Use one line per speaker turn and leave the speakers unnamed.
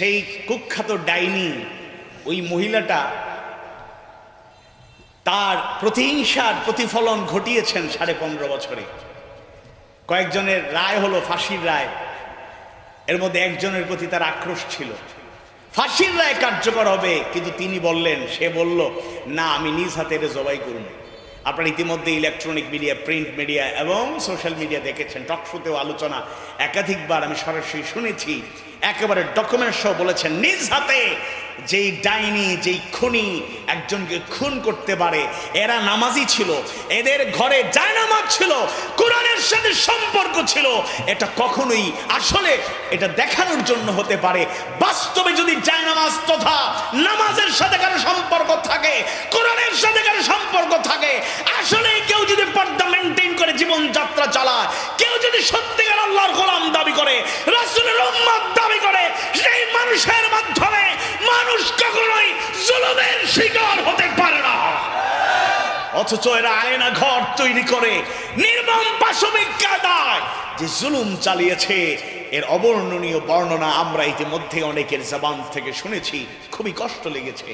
সেই কুখ্যাত ডাইনি, ওই মহিলাটা তার প্রতিহিংসার প্রতিফলন ঘটিয়েছেন সাড়ে পনেরো বছরে। কয়েকজনের রায় হলো ফাঁসির রায়। এর মধ্যে একজনের প্রতি তার আক্রোশ ছিল। ফাঁসির রায় কার্যকর হবে, কিন্তু তিনি বললেন, সে বলল, না, আমি নিজ হাতে এটা জবাই করুন আপনারা ইতিমধ্যে ইলেকট্রনিক মিডিয়া প্রিন্ট মিডিয়া এবং সোশ্যাল মিডিয়া দেখেছেন টক শোতেও আলোচনা একাধিকবার আমি সরাসরি শুনেছি। একেবারে ডকুমেন্ট সহ বলেছেন, নিজ হাতে যেই ডাইনি, যেই খুনি একজনকে খুন করতে পারে, এরা নামাজি ছিল, এদের ঘরে জায়নামাজ ছিল, কোরআনের সাথে সম্পর্ক ছিল। এটা কখনোই আসলে এটা দেখানোর জন্য হতে পারে। বাস্তবে যদি জায়নামাজ তথা নামাজের সাথে কারও সম্পর্ক থাকে কোরআনের সাথে কারও সম্পর্ক থাকে আসলে কেউ যদি পর্দা মেনটেন করে জীবন যাত্রা চালায়। কেউ যদি সত্যিকার আল্লাহর গোলাম দাবি করে, রাসূলের উম্মত দাবি করে, সেই মানুষের মাধ্যমে মানুষ কখনোই জুলুমের শিকার হতে পারে না। অথচ এরা আয়না ঘর তৈরি করে, নির্মম পাশবিক কায়দায় যে জুলুম চালিয়েছে, এর অবর্ণনীয় বর্ণনা আমরা ইতিমধ্যে অনেকের জবান থেকে শুনেছি, খুবই কষ্ট লেগেছে।